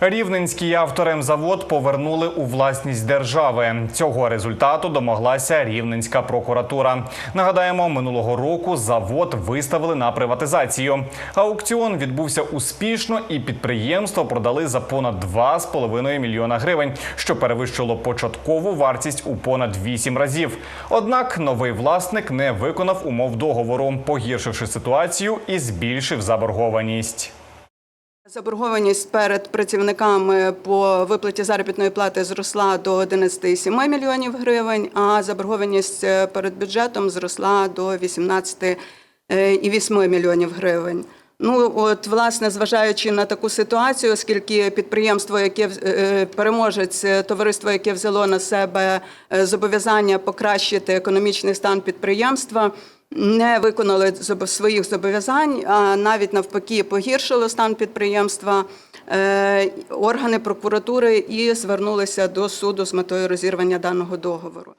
Рівненський авторемзавод повернули у власність держави. Цього результату домоглася Рівненська прокуратура. Нагадаємо, минулого року завод виставили на приватизацію. Аукціон відбувся успішно, і підприємство продали за понад 2,5 мільйона гривень, що перевищило початкову вартість у понад 8 разів. Однак новий власник не виконав умов договору, погіршивши ситуацію і збільшив заборгованість. Заборгованість перед працівниками по виплаті заробітної плати зросла до 11,7 мільйонів гривень, а заборгованість е, перед бюджетом зросла до 18,8 мільйонів гривень. Ну от власне, зважаючи на таку ситуацію, оскільки підприємство, яке е, переможець, е, товариство, яке взяло на себе е, зобов'язання покращити економічний стан підприємства, не виконали своїх зобов'язань, а навіть навпаки погіршило стан підприємства. Органи прокуратури і звернулися до суду з метою розірвання даного договору.